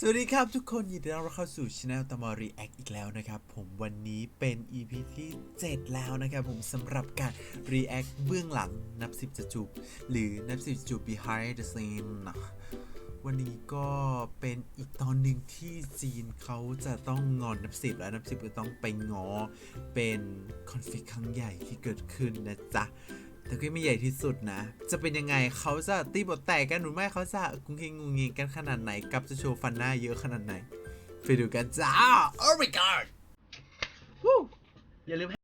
สวัสดีครับทุกคนยินดีต้อนรับเข้าสู่ช anel ตมอรีแอคอีกแล้วนะครับ ผมวันนี้เป็น EP ที่ 7 แล้วนะครับ ผมสำหรับการ react เบื้องหลังนับสิบจะจูบหรือนับสิบจะจูบ behind the scene นะวันนี้ก็เป็นอีกตอนหนึ่งที่จีนเขาจะต้องงอนนับสิบแล้วนับสิบก็ต้องไปงอเป็นคอนฟ lict ครั้งใหญ่ที่เกิดขึ้นนะจ๊ะ แต่ก็ไม่ใหญ่ที่สุดนะ จะเป็นยังไงเขาจะตีบทแตกกันหรือไม่เขาจะกุ้งเฮงงูงิงกันขนาดไหนกับจะโชว์ฟันหน้าเยอะขนาดไหน ไปดูกันจ้า Oh my god วู้อย่าลืม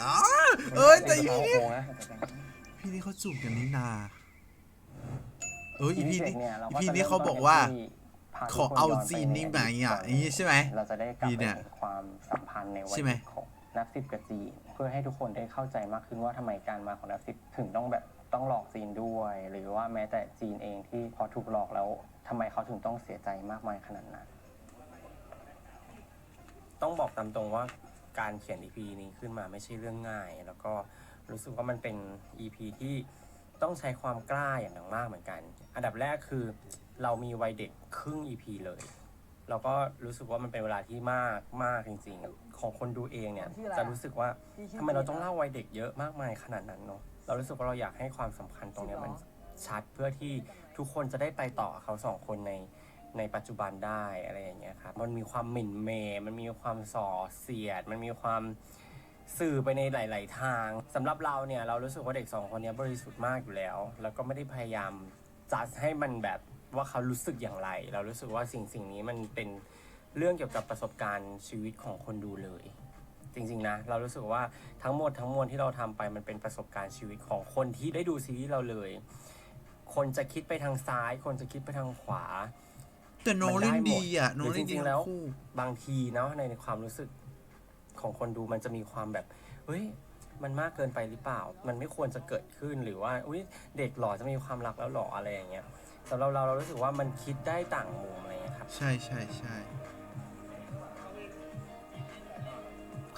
อ้าเอ้ยแต่อีพีนี้โค้งนะพี่นี่เขาจูบกันนี่นา เอออีพีนี้เนี่ยเราอีก็พีจะนี้เขาบอกว่าเริ่มต้นที่พาขอทุกคนเอาย้ไปจีนนี่ใไหมอะอย่างงี้ใช่ไหมเราจะได้กลับพี่ไปเนี่ยเห็นความสัมพันธ์ในวัยใช่ไหมเด็กของนับสิบกับจีนเพื่อให้ทุกคนได้เข้าใจมากขึ้นว่าทำไมการมาของนับสิบถึงต้องแบบต้องหลอกจีนด้วย หรือว่าแม้แต่จีนเองที่พอถูกหลอกแล้วทำไมเขาถึงต้องเสียใจมากมายขนาดนั้น ต้องบอกตามตรงว่า การเขียน EP นี้ขึ้นมาไม่ใช่เรื่องง่าย แล้วก็รู้สึกว่ามันเป็น EP ที่ต้องใช้ความกล้าอย่างหนักมากเหมือนกัน อันดับแรกคือเรามีวัยเด็กครึ่ง EP เลย เราก็รู้สึกว่ามันเป็นเวลาที่มากมากจริง ๆ ของคนดูเองเนี่ย จะรู้สึกว่าทำไมเราต้องเล่าวัยเด็กเยอะมากมายขนาดนั้นเนาะเรารู้สึกว่าเราอยากให้ความสำคัญตรงเนี้ยมันชัดเพื่อที่ทุกคนจะได้ไปต่อเขาสองคนใน ในปัจจุบันได้อะไรอย่างเงี้ยครับ มันมีความหมิ่นเมย์มันมีความส่อเสียด มันมีความสื่อไปในหลาย ๆ ทางสำหรับเราเนี่ยเรารู้สึกว่าเด็กสองคนนี้บริสุทธิ์มากอยู่แล้ว แล้วก็ไม่ได้พยายามจัดให้มันแบบว่าเขารู้สึกอย่างไร เรารู้สึกว่าสิ่งสิ่งนี้มันเป็นเรื่องเกี่ยวกับประสบการณ์ชีวิตของคนดูเลย จริง ๆ นะ เรารู้สึกว่าทั้งหมดทั้งมวลที่เราทำไปมันเป็นประสบการณ์ชีวิตของคนที่ได้ดูซีรีส์เราเลย คนจะคิดไปทางซ้าย คนจะคิดไปทางขวา แต่โนเล่นดีอะโนหรือเล่นจดีริงๆแล้วทั้งคู่บางทีเนาะในความรู้สึกของคนดูมันจะมีความแบบเฮ้ยมันมากเกินไปหรือเปล่า มันไม่ควรจะเกิดขึ้นหรือว่าอุ้ยเด็กหล่อจะมีความรักแล้วหล่ออะไรอย่างเงี้ยสำหรับเราเรารู้สึกว่ามันคิดได้ต่างมุมอะไรเงี้ยครับ ใช่ใช่ใช่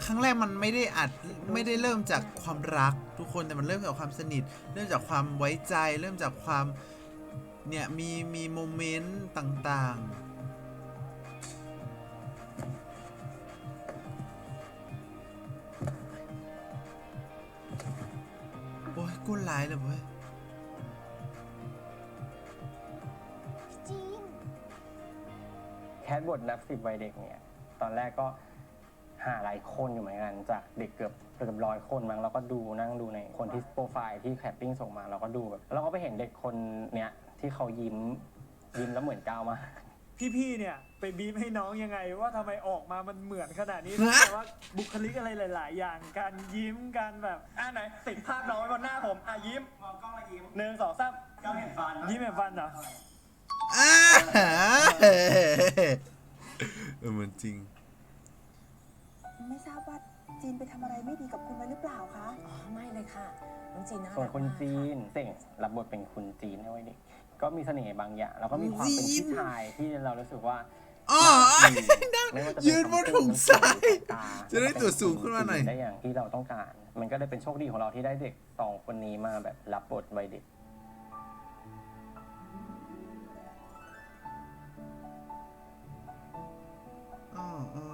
ครั้งแรกมันไม่ได้อัดไม่ได้เริ่มจากความรักทุกคนแต่มันเริ่มจากความสนิท เริ่มจากความไว้ใจ เริ่มจากความ เนี่ยมีมีโมเมนต์ต่างๆ โอ้ยกุ้นร้ายเลยเว้ยจีนแคสบทนับสิบวัยเด็กเนี่ย ตอนแรกก็หาหลายคนอยู่เหมือนกัน จากเด็กเกือบเกือบร้อยคนมั้งเราก็ดูนั่งดูในคนที่โปรไฟล์ที่แคปปิ้งส่งมาเราก็ดูแบบแล้วเราก็ไปเห็นเด็กคนเนี้ย ที่เขายิ้มยิ้มแล้วเหมือนก้าวมาก พี่ๆ เนี่ยไปบีบให้น้องยังไง ว่าทำไมออกมามันเหมือนขนาดนี้ฮะแต่ว่าบุคลิกอะไรหลาย ๆ อย่างการยิ้มการแบบอ่าไหนติดภาพน้องไว้บนหน้าผมอะยิ้มมองกล้องมายิ้มหนึ่งสองสามก้าวเห็นฟันยิ้มเห็นฟันเหรออ่าเออเหมือนจริง ไม่ทราบว่าจีนไปทำอะไรไม่ดีกับคุณไว้หรือเปล่าคะ อ๋อไม่เลยค่ะน้องจีนน่าส่วนรักคุณมากจีนเต่งรับบทเป็นคุณจีนในวัยเด็ก ก็มีเสน่ห์บางอย่าง แล้วก็มีความเป็นจีนผู้ชายที่เรารู้สึกว่าอ๋อไม่ว่าจะเป็ยืนบนถุงทรายตาจะได้ตัวสูงขึ้นมาหน่อยได้อย่างที่เราต้องการ มันก็เลยเป็นโชคดีของเราที่ได้เด็กสองคนนี้มาแบบรับบทวัยเด็กอ๋อ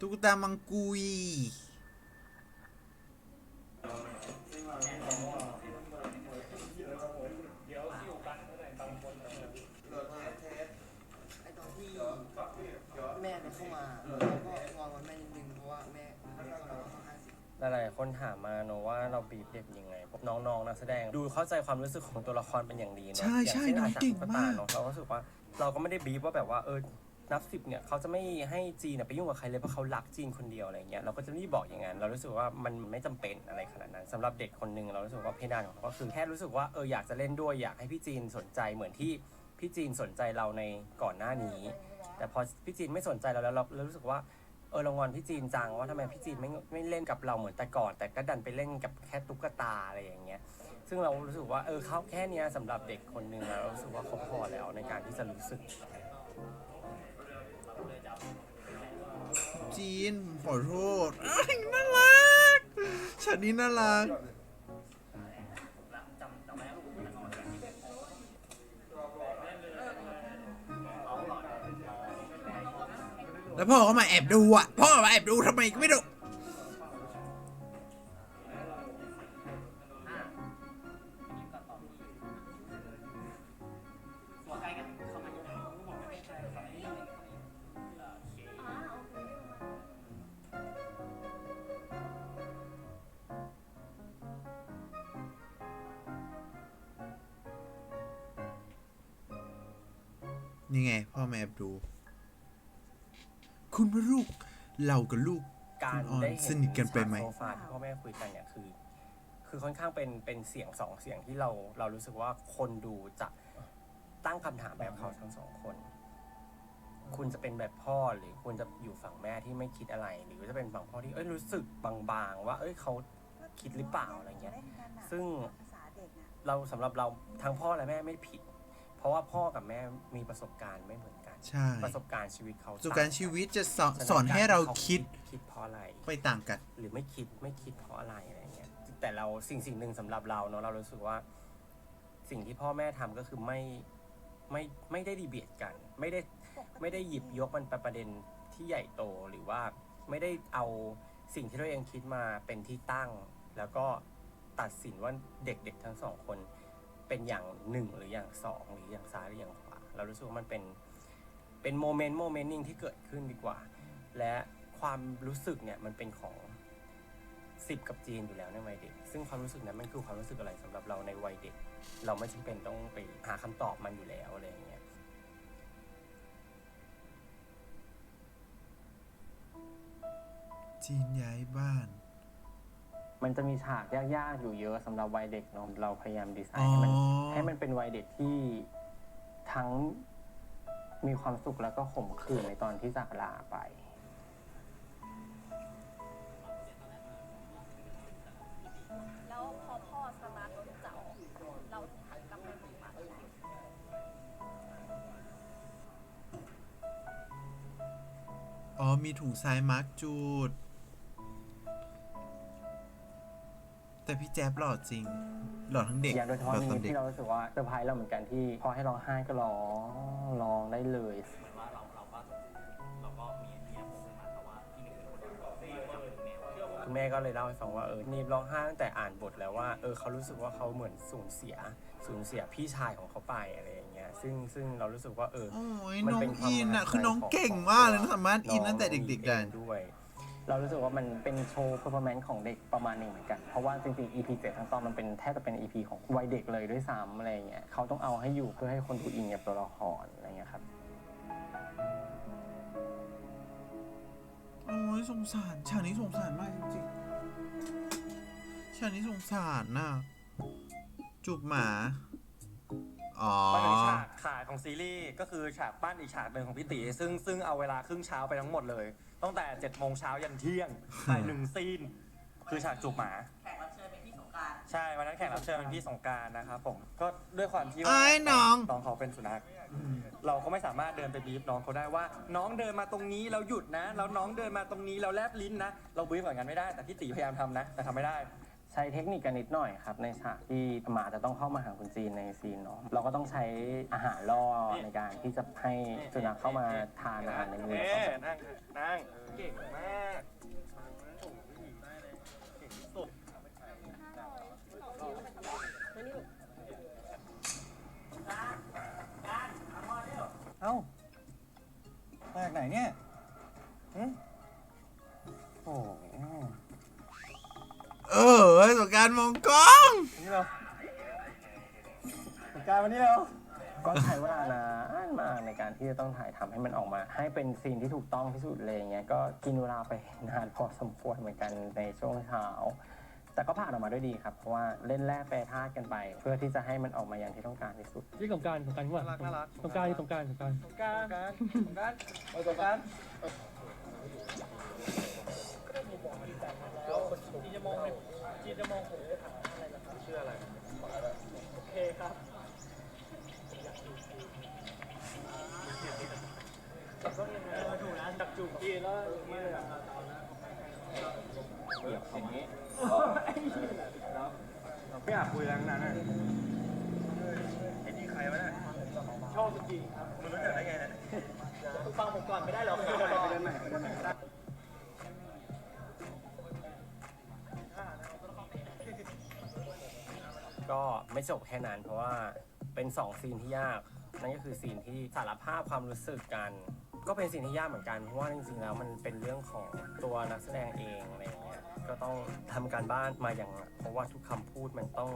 ตุ๊กตามังกุยไอตอนที่แม่เนี่ยเข้ามาเราก็วางวันแม่นิดนึงเพราะว่าแม่เราก็ต้องห้าสิบหลายๆคนถามมาเนอะว่าเราบีบเด็กยังไงพวกน้องๆนักแสดงดูเข้าใจความรู้สึกของตัวละครเป็นอย่างดีเนอะใช่ใช่ย่าเนน้องอาจารย์เก่งตุ๊ตมากเนอะเราก็รู้สึกว่า เราก็ไม่ได้บีบว่าแบบว่าเออ นับสิบเนี่ยเขาจะไม่ให้จีนไปยุ่งกับใครเลยเพราะเขารักจีนคนเดียวอะไรเงี้ยเราก็จะรีบบอกอย่างนั้นเรารู้สึกว่ามันไม่จำเป็นอะไรขนาดนั้นสำหรับเด็กคนหนึ่งเรารู้สึกว่าเพดานของเขาก็คือแค่รู้สึกว่าเอออยากจะเล่นด้วยอยากให้พี่จีนสนใจเหมือนที่พี่จีนสนใจเราในก่อนหน้านี้ แต่พอพี่จีนไม่สนใจเราแล้วเราเรารู้สึกว่าเออเรางอนพี่จีนจังว่าทำไมพี่จีนไม่ไม่เล่นกับเราเหมือนแต่ก่อน แต่ก็ดันไปเล่นกับแค่ตุ๊กตาอะไรอย่างเงี้ยซึ่งเรารู้สึกว่าเออเขาแค่นี้สำหรับเด็กคนหนึ่งเรารู้สึกว่าเขาพอแล้วในการที่จะรู้สึก จีนผมขอโทษอ้ายน่ารักฉากนี้น่ารัก แล้วพ่อก็มาแอบดูอะ พ่อมาแอบดูทำไมก็ไม่รู้ นี่ไง พ่อมาแอบดู คุณว่าลูก เรากับลูก การคุณออนได้สเห็นนิทกันไปไหม ฉาโซฟาที่พ่อแม่คุยกันเนี่ยคือ คือค่อนข้างเป็นเป็นเสียงสองเสียงที่เราเรารู้สึกว่าคนดูจะตั้งคำถามแบบเขาทั้งสองคน คุณจะเป็นแบบพ่อหรือคุณจะอยู่ฝั่งแม่ที่ไม่คิดอะไร หรือจะเป็นฝั่งพ่อที่เอ้ยรู้สึกบางๆ ว่า เอ้ยเขา คิดหรือเปล่าอะไรเงี้ยซึ่งภาษาเด็กน่ะเราสำหรับเราทั้งพ่อและแม่ไม่ผิด เพราะว่าพ่อกับแม่มีประสบการณ์ไม่เหมือนกัน ใช่ ประสบการณ์ชีวิตเขาประสบการณ์ชีวิตจะสอนต่างสอนให้เราคิดคิดเพราะอะไรไปต่างกัน หรือไม่คิดไม่คิดเพราะอะไรอะไรเงี้ยแต่เราสิ่งสิ่งหนึ่งสำหรับเราเนาะเรารู้สึกว่า สิ่งที่พ่อแม่ทำก็คือไม่ไม่ไม่ได้ดีเบียดกัน ไม่ได้ไม่ได้หยิบยกมันเป็นประเด็นที่ใหญ่โตหรือว่าไม่ได้เอาสิ่งที่เราเองคิดมาเป็นที่ตั้ง แล้วก็ตัดสินว่าเด็กๆทั้งสองคน เป็นอย่างหนึ่งหรืออย่างสองหรืออย่างซ้ายหรืออย่างขวาเรารู้สึกว่ามันเป็นเป็นโมเมนต์โมเมนต์นึ่งที่เกิดขึ้นดีกว่า และความรู้สึกเนี่ยมันเป็นของสิบกับจีนอยู่แล้วในวัยเด็ก ซึ่งความรู้สึกนั้นมันคือความรู้สึกอะไรสำหรับเราในวัยเด็ก เราไม่จำเป็นต้องไปหาคำตอบมันอยู่แล้วอะไรอย่างเงี้ยจีนย้ายบ้าน มันจะมีฉากยากๆอยู่เยอะสำหรับวัยเด็กเนาะเราพยายามดีไซอ๋อน์ให้มันให้มันเป็นวัยเด็กที่ทั้งมีความสุขแล้วก็ขมขื่นในตอนที่จากลาไป แล้วพอพ่อสตาร์ทรถจะออกเราหันกลับไปมองหมาอะไรอ๋อมีถุงทรายมาร์กจูด แต่พี่แจ๊บหล่อจริง หล่อทั้งเด็กอย่างโดยเฉหพาะล่อนี้ตอนเด็กที่เรารู้สึกว่าเซอร์ไพรส์เราเหมือนกันที่ พอให้ร้องไห้ก็ร้องร้องได้เลยคุณแม่ก็เลยเล่าให้ฟังว่าเออนีบร้องไห้ตั้งแต่อ่านบทแล้วว่าเออเขารู้สึกว่าเขาเหมือนสูญเสียสูญเสียพี่ชายของเขาไปอะไรอย่างเงี้ยซึ่งซึ่งเรารู้สึกว่าเออโอ้ยมันน้องเป็นความอินประทัอะบใจคือน้องของเก่งของมากเลยของนะสามารถอินตั้งแต่น้เด็กๆเอได้งด้วย เรารู้สึกว่ามันเป็นโชว์เพอร์ฟอร์แมนซ์ของเด็กประมาณหนึ่งเหมือนกัน เพราะว่าจริงๆ EP 7ทั้งตอนมันเป็นแทบจะเป็น EP ของวัยเด็กเลยด้วยซ้ำอะไรเงี้ยเขาต้องเอาให้อยู่เพื่อให้คนดูอินกับตัวละครอะไรเงี้ยครับ โอ้ยสงสารฉากนี้สงสารมากจริงๆฉากนี้สงสารน่ะจูบหมา อ๋อมาถึงฉากขายของซีรีส์ก็คือฉากปั้นอีกฉากหนึ่งของพี่ตีซึ่งซึ่งเอาเวลาครึ่งเช้าไปทั้งหมดเลย ตั้งแต่7จ็ดโมงเช้ายันเที่ยงถ่ายหนึ่งซีน คือฉากจูบหมา แขกรับเชิญเป็นพี่สงกรารใช่วันนั้นแขกรับเชิญเป็นพี่สงกรารนะครับผมก็ด้วยความที่ว่าไอ้น้อง น้องเขาเป็นสุนัขเราก็ไม่สามารถเดินไปบีบน้องเขาได้ว่า น้องเดินมาตรงนี้เราหยุดนะแล้วน้องเดินมาตรงนี้เราแลบลิ้นนะเราบีบเหมือนกันไม่ได้แต่พี่ตีพยายามทำนะ แต่ทำไม่ได้ ใช้เทคนิคกันนิดหน่อยครับ ในฉากที่หมาจะต้องเข้ามาหาคุณจีนในซีนเนาะเราก็ต้องใช้อาหารล่อในการที่จะให้สุนัขเข้ามาทานอาหารในมือเอ๊เรานั่งนั่งเก่งมากโอ้โหได้เลยเก่งที่สุดเอ้ามาจากไหนเนี่ยหึโอ้โห เออสงกรารมองกล้อง นี่เราสงกรารวันนี้เราก็ใช้เวลานานมากในการที่จะต้องถ่ายทำให้มันออกมา ให้เป็นซีนที่ถูกต้องที่สุดเลยอย่างเงี้ยก็กินเวลาไปนานพอสมควรเหมือนกันในช่วงเช้า แต่ก็ผ่านออกมาด้วยดีครับ เพราะว่าเล่นแร่แปรธาตุกันไป เพื่อที่จะให้มันออกมาอย่างที่ต้องการที่สุด ที่สงกรารสงกรารข้างหลังน่ารักน่ารัก สงกรารที่สงกรารสงกราร สงการสงการสงการ จีจะมองผมถามอะไรล่ะครับชื่ออะไรโอเคครับก็ยังไงถูกนะจับจูบจีแล้วนี่เลยอะเหยียบอย่างนี้ไม่อยากคุยแรงนั้นไอ้นี่ใครวะเนี่ยชอบจริงครับมึงรู้จักได้ไงเนี่ยฟังผมก่อนไม่ได้หรอก ก็ไม่จบแค่นั้น เพราะว่าเป็นสองซีนที่ยาก นั่นก็คือซีนที่สารภาพความรู้สึกกัน ก็เป็นซีนที่ยากเหมือนกันเพราะว่าจริงๆแล้วมันเป็นเรื่องของตัวนักแสดงเองอะไรอย่างเงี้ยก็ต้องทำการบ้านมาอย่างหนักเพราะว่าทุกคำพูดมันต้อง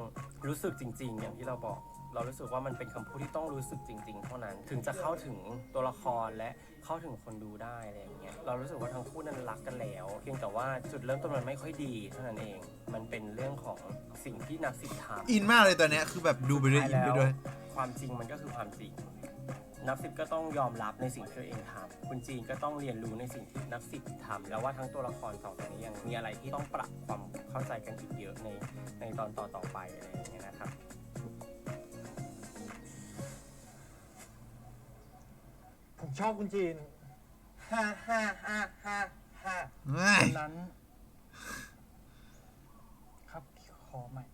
รู้สึกจริง ๆ อย่างที่เราบอก เรารู้สึกว่ามันเป็นคำพูดที่ต้องรู้สึกจริง ๆ เท่านั้น ถึงจะเข้าถึงตัวละครและเข้าถึงคนดูได้อะไรอย่างเงี้ยเรารู้สึกว่าทั้งคู่นั้นรักกันแล้ว เพียงแต่ว่าจุดเริ่มต้นมันไม่ค่อยดีเท่านั้นเอง มันเป็นเรื่องของสิ่งที่นักศิลป์ทำ อินมากเลยตอนเนี้ยคือแบบดูไปด้วยอินไปด้วย ความจริงมันก็คือความจริง นักสิบก็ต้องยอมรับในสิ่งที่ตัวเองทำคุณจีนก็ต้องเรียนรู้ในสิ่งที่นักสิบทำแล้วว่าทั้งตัวละครสองตัวนี้ยังมีอะไรที่ต้องปรับความเข้าใจกันอีกเยอะในในตอนต่อต่อๆไปอะไรอย่างเงี้ยนะครับ ผมชอบคุณจีนฮ่าฮ่าฮ่าฮ่าฮ่าเฮ้ยวันนั้น ครับขอใหม่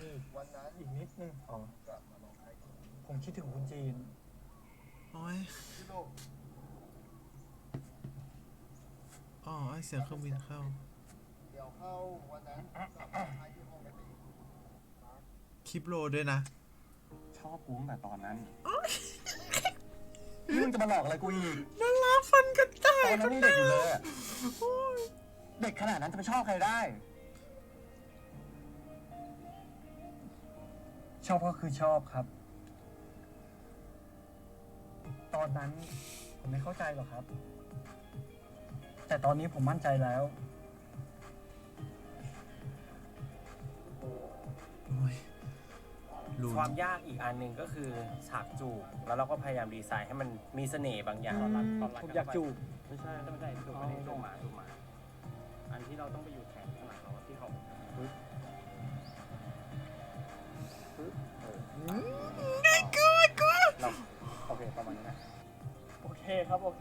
นี่วันนั้นอีกนิดนึงอ๋อผมคิดถึงคุณจีน โอ้ยที่โลกอ๋อไอเสียงเครื่องบินเข้า เดี๋ยวเข้าวันนั้นกลับมาให้ที่ห้องกันอีกคลิปโลด้วยนะ ชอบกูตั้งแต่ตอนนั้น นี่มึงจะมาหลอกอะไรกูอีกน่ารักฟันกระต่าตยอนนั้นยังเด็กอยู่เลยอะเด็กขนาดนั้นจะไปชอบใครได้ ชอบก็คือชอบครับ ตอนนั้นผมไม่เข้าใจหรอกครับ แต่ตอนนี้ผมมั่นใจแล้ว ลุ้น ความยากอีกอันหนึ่งก็คือฉากจูบแล้วเราก็พยายามดีไซน์ให้มันมีเสน่ห์บางอย่างตอนรักตอนรักผมอยากจูบ ไม่ใช่ไม่ใช่จูบไม่ได้จูบหมาจูบหมา อันที่เราต้องไปอยู่แขนข้างหลังเราที่เขาปึ๊บปึ๊บเออเราโอเคประมาณนี้นะ โอเคครับ โอเค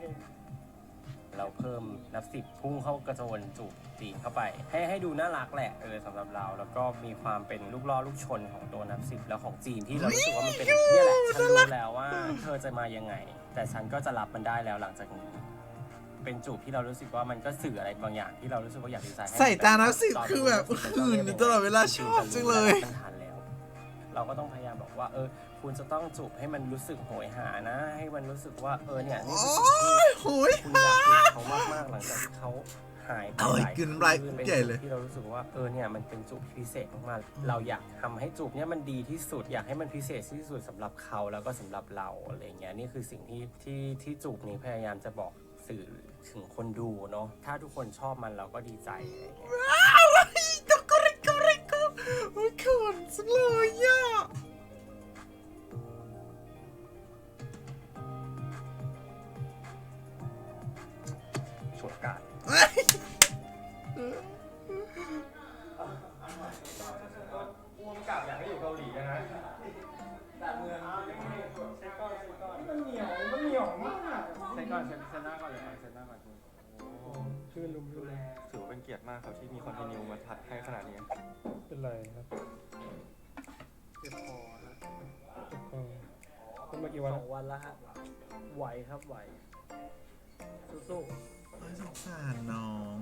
เราเพิ่มนับสิบพุ่งเข้ากระโจนจูบจีนเข้าไป ให้ให้ดูน่ารักแหละเออสำหรับเรา แล้วก็มีความเป็นลูกล่อลูกชนของตัวนับสิบแล้วของจีนที่เรารู้สึกว่ามันเป็นเนี่ยแหละฉันรู้แล้วว่าเธอจะมายังไง แต่ฉันก็จะรับมันได้แล้วหลังจากนี้เป็นจูบที่เรารู้สึกว่ามันก็สื่ออะไรบางอย่างที่เรารู้สึกว่าอยากดีไซน์ห้ใส่ตานับสิบตนคือแบบหื่นตลอดเวลาชอบจังเลย มันทันแล้ว เราก็ต้องพยายามบอกว่า เออ คุณจะต้องจูบให้มันรู้สึกโหยหานะ ให้มันรู้สึกว่า เออเนี่ยนี่โอ้คือสิ่งที่ยโหยคุณอยากเห็นเขามากๆหลังจากที่เขาหายไปเอาไอ้หลายกลืนน้ำลายคืนเป็นใหญ่เลยจุดที่เรารู้สึกว่าเออเนี่ยมันเป็นจูบที่พิเศษมากๆเราอยากทำให้จูบเนี่ยมันดีที่สุดอยากให้มันพิเศษที่สุดสำหรับเขาแล้วก็สำหรับเราอะไรเงี้ยนี่คือสิ่งที่ที่ที่จูบนี้พยายามจะบอกสื่อถึงคนดูเนาะถ้าทุกคนชอบมันเราก็ดีใจอะไรเงี้ยว้า สู้โอ้ยสงสารน้อง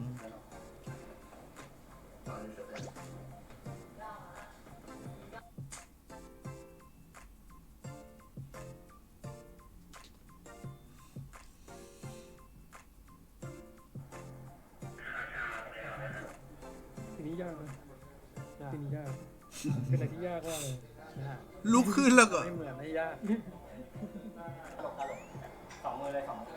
ทีนี้ยากนะทีนี้ยาก เป็นอะไรที่ยากมากเลยๆนะฮะลุกขึ้นแล้วก็ ไม่เหมือนไม่ยาก สองมือเลยสองมือ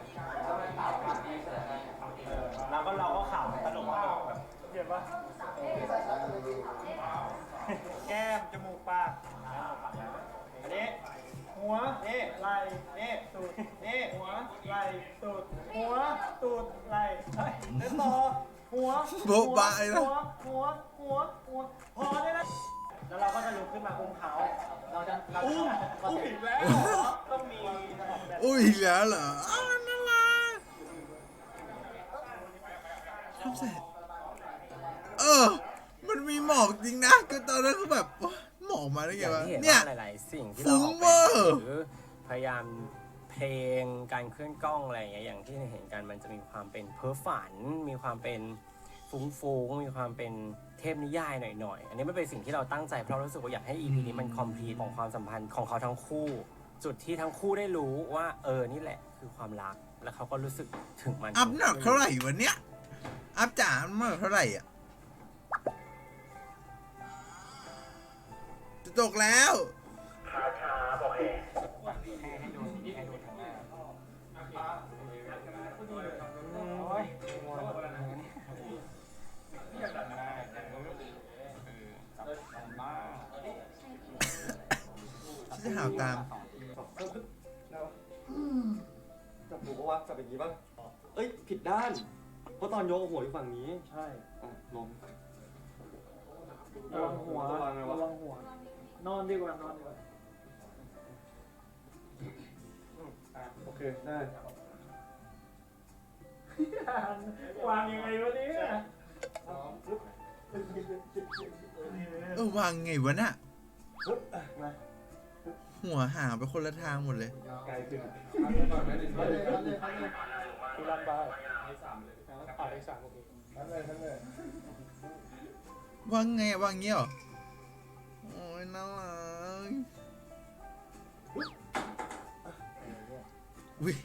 ล่นี่ตูดนี่หัวไหล่ตูดหัวตูดไหล่เฮ้ยเล่นต่อหัวโบ๊ะบะเลยนะ หัวหัวหัวหัวพอได้แล้วแล้วเราก็จะลุกขึ้นมาอุ้มเขาเราจะเราอุ้มอุ้มอีกแล้วต้องมีแบบ อุ้ยอีกแล้วเหรออ้าวน่ารักชอบใส่เออ มันมีหมอกจริงนะคือตอนนั้นคือแบบโอ๊ยหมอกมาได้อไงย่างวะที่เห็นเนี่ยว่าหลาย ๆ สิ่งที่ฟุ้เรางออกเวแบอบร์หรือ พยายามเพลงการเคลื่อนกล้องอะไรอย่างเงี้ยอย่างที่เห็นกันมันจะมีความเป็นเพ้อฝัน มีความเป็นฟุ้งๆมีความเป็นเทพนิยายหน่อยๆ อันนี้มันเป็นสิ่งที่เราตั้งใจเพราะเรารู้สึกว่าอยากให้ EP นี้มันคอมพลีทของความสัมพันธ์ของเขาทั้งคู่ จุดที่ทั้งคู่ได้รู้ว่าเออนี่แหละคือความรักแล้วเขาก็รู้สึกถึงมันอัพหนักเท่าไหร่วะเนี่ยอัพจ๋ามันหนักเท่าไหร่อะจะตกแล้ว ฉันจะหาวตาม จับหูก็ว่าจับอย่างนี้ป่ะเอ้ย ผิดด้าน เพราะตอนยกหัวอยู่ฝั่งนี้ ใช่ลง ระวังหัวระวังหัว นอนดีกว่านอนดีกว่าโอเค ได้ วางยังไงวะเนี่ยเออวางไงวะน่ะมา หัวหางไปคนละทางหมดเลย ไกลขึ้นคือลันบายอ่าได้สามโอเคทั้งเลยทั้งเลยวางไงวางเงี้ยเหรอโอ้ยน่ารักอุ้ย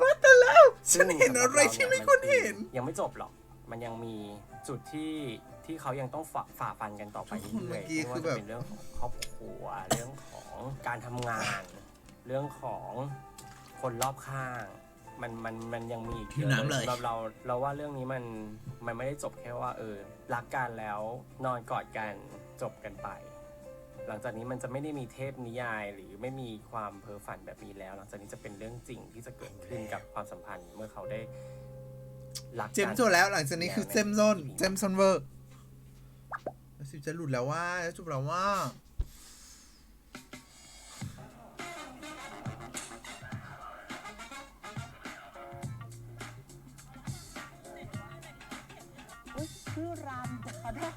ว่าแต่แล้วฉันเห็นอะไรที่ไม่ควรเห็น ยังไม่จบหรอก มันยังมีจุดที่ ที่เขายังต้องฝ่าฝ่าฟันกันต่อไปทุกคนเรื่อยเมื่อกี้ๆไม่คือว่าแบจะบเป็นเรื่องของครอบครัวเรื่องของการทำงาน เรื่องของคนรอบข้าง มันมันมันยังมีอีกผิวน้ำเลยเราเราเราว่าเรื่องนี้มันมันไม่ได้จบแค่ว่า เออรักกันแล้วนอนกอดกันจบกันไป หลังจากนี้มันจะไม่ได้มีเทพนิยายหรือไม่มีความเพ้อฝันแบบนี้แล้ว หลังจากนี้จะเป็นเรื่องจริงที่จะเกิดขึ้นกับความสัมพันธ์เมื่อเขาได้รักกันเจมส์โซแล้วหลังจากนี้คือเจมส์โซนเจมส์โซนเวอร์ แล้วสิจะหลุดแล้วว่าจะจบแล้วว่าอุ๊ยชื่อรันขอโทษ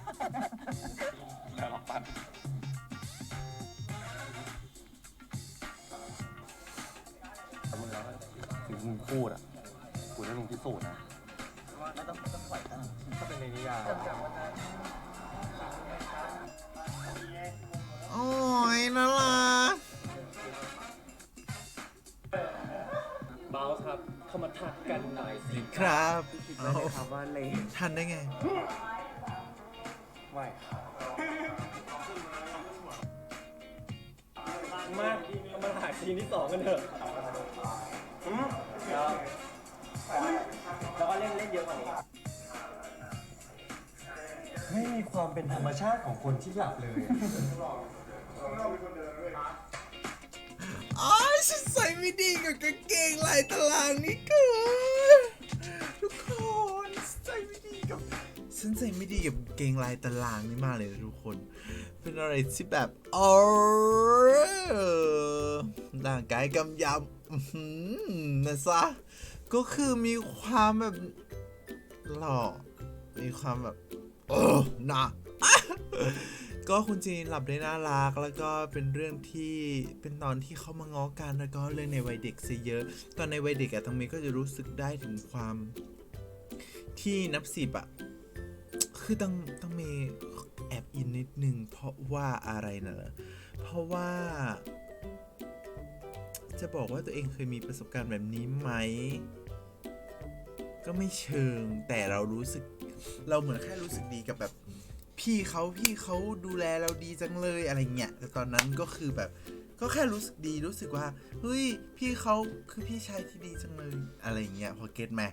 ถึงมึงพูดอะกูได้มึงพิสูจน์นะถ้าเป็นในนิยาย กกันหน่อยสิครับเอาครับว่าเลยทันได้ไงไม่มาเอามาถ่ายซีนที่สองกันเถอะอืมแล้วแล้วก็เล่นเล่นเยอะกว่านี้ไม่มีความเป็นธรรมชาติของคนที่หลับเลยอ๋อฉันใส่ไม่ดีกับกางเกงลายตารางนี่คื ฉันใส่ไม่ดีกับกางเกงลายตารางนี่มากเลยทุกคน เป็นอะไรที่แบบโอ้ร่างกายกำยำนะซะ ก็คือมีความแบบหล่อ มีความแบบเออนะก็คุณจีนหลับได้น่ารักแล้วก็เป็นเรื่องที่เป็นตอนที่เขามาง้อกันแล้วก็เรื่องในวัยเด็กซะเยอะ ตอนในวัยเด็กอะตังเมย์ก็จะรู้สึกได้ถึงความที่นับสิบอะ คือตังตังเมย์แอบอินนิดนึงเพราะว่าอะไรนะเพราะว่า จะบอกว่าตัวเองเคยมีประสบการณ์แบบนี้ไหม ก็ไม่เชิง แต่เรารู้สึก เราเหมือนแค่รู้สึกดีกับแบบ พี่เขาพี่เขาดูแลเราดีจังเลยอะไรเงี้ยแต่ตอนนั้นก็คือแบบ ก็แค่รู้สึกดีรู้สึกว่าเฮ้ยพี่เขาคือพี่ชายที่ดีจังเลยอะไรเงี้ยพอเก็ตไหม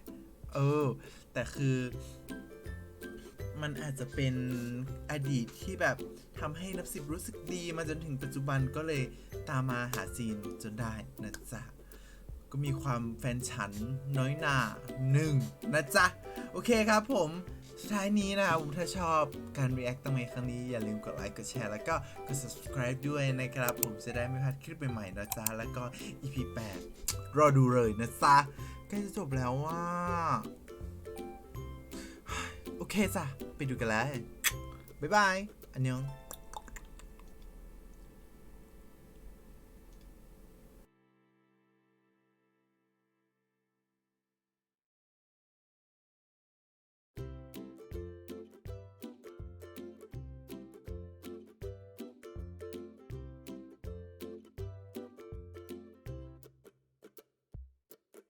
เออ แต่คือ มันอาจจะเป็นอดีตที่แบบทำให้นับสิบรู้สึกดีมาจนถึงปัจจุบันก็เลยตามมาหาซีนจนได้นะจ๊ะก็มีความแฟนฉันน้อยหนาหนึ่งนะจ๊ะ โอเคครับผมสุดท้ายนี้นะครับถ้าชอบการ react ตั้งในครั้งนี้ อย่าลืมกดไลค์กดแชร์แล้วก็กด subscribe ด้วยนะครับ ผมจะได้ไม่พลาดคลิปใหม่ๆนะจ๊ะ แล้วก็ EP 8 รอดูเลยนะจ๊ะใกล้จะจบแล้วว่า โอเคจ้ะไปดูกันเลยบ๊ายบาย อันยอง